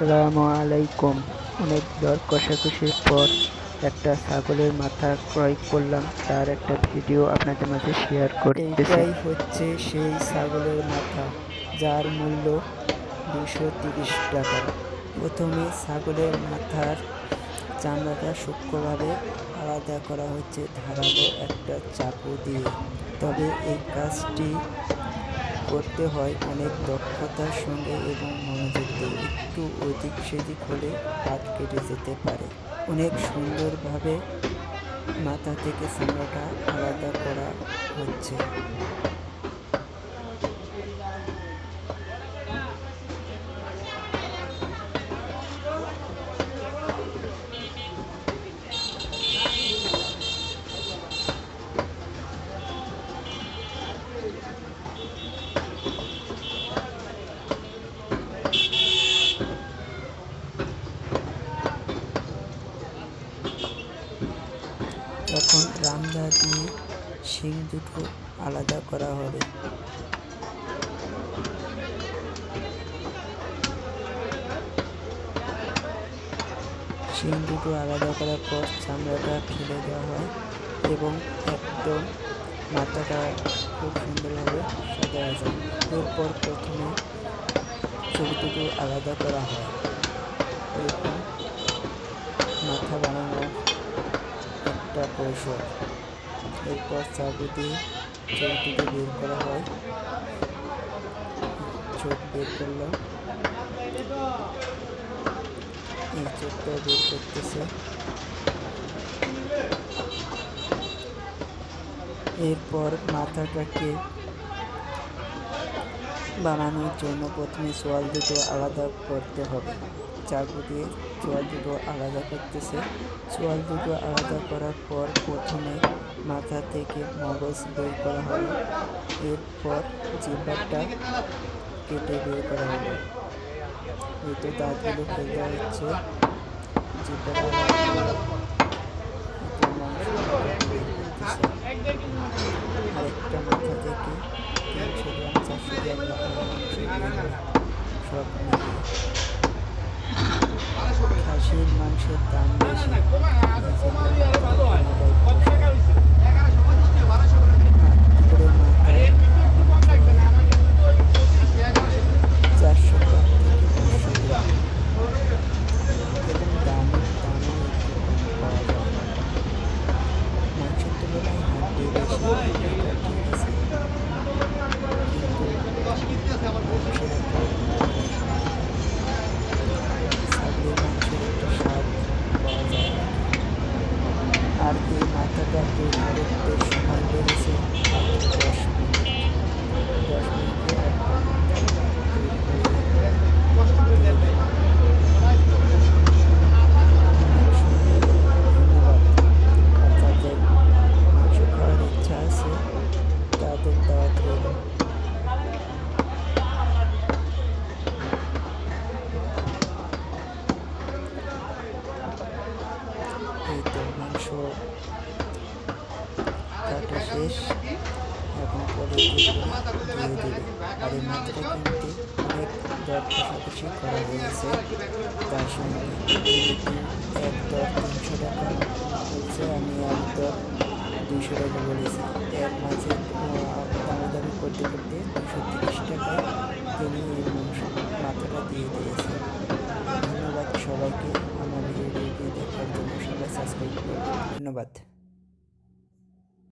আসসালামু আলাইকুম। অনেক দর কষাকষির পর একটা ছাগলের মাথা ক্রয় করলাম। তার একটা ভিডিও আপনাদের মাঝে শেয়ার করতেছি। হচ্ছে সেই ছাগলের মাথা, যার মূল্য দুশো তিরিশ টাকা। প্রথমে ছাগলের মাথার চামড়াটা সূক্ষ্মভাবে আলাদা করা হচ্ছে, ধারালো একটা চাকু দিয়ে। তবে এই কাজটি করতে হয় অনেক দক্ষতার সঙ্গে এবং মনোযোগ দিয়ে। একটু ওদিক সেদিক হলে হাত কেটে যেতে পারে। অনেক সুন্দরভাবে মাথা থেকে চামড়াটা আলাদা করা হচ্ছে। রামদা দিয়ে শিং দুটো আলাদা করা হবে। শিং দুটো আলাদা করার পর চামড়াটা ফেলে দেওয়া হয় এবং একদম মাথাটা খুব সুন্দরভাবে সাজানো যায়। এরপর প্রথমে ছবি দুটো আলাদা করা হয়। এরপর মাথা একটা কৌশল এরপর চাকু দিয়ে চোখটিকে বের করা হয়। চোখ বের করলাম। এই চোখটা বের করতেছে। এরপর মাথাটাকে বানানোর জন্য প্রথমে সোয়াল দুটো আলাদা করতে হবে। চাকু দিয়ে চোয়াল দুটো আলাদা করতেছে। চোয়াল দুটো আলাদা করার পর প্রথমে মাথা থেকে মগজ বের করা হলো। এরপর জিব্বারটা কেটে বের করা হলো। এই দাঁতগুলো ফেলে হচ্ছে। জিব্বাটা আরেকটা মাথা থেকে সব মিলিয়ে খাসির মাংসের দাম বেশি এই জন্য কেনাটাই পোষায়। করে মাথায় চারশো গ্রাম থেকে পাঁচশো গ্রাম এবং দামও দামও একটু কম পাওয়া যায় মাংসের তুলনায় হাড্ডি বেশি এটা ঠিক আছে কিন্তু মাংসের একটা ছাগলের মাংসের একটা স্বাদ পাওয়া যায় আর এই মাথাটা তৈরি করতে সময় লেগেছে মাত্র দশ মিনিট দশ মিনিটে। শেষ। এখন পরে আর এই মাত্রা কিনতে অনেক করা হয়েছে তার সঙ্গে এক দর টাকা বলছে আমি এক দর টাকা বলেছি এর মাঝে দামি করতে করতে দুশো তিরিশ টাকায় তিনি এই মাংস মাথাটা দিয়ে দিয়েছে ধন্যবাদ সবাইকে। আমার ভিডিওটি দেখার জন্য সবাই সাবস্ক্রাইব করবেন। ধন্যবাদ।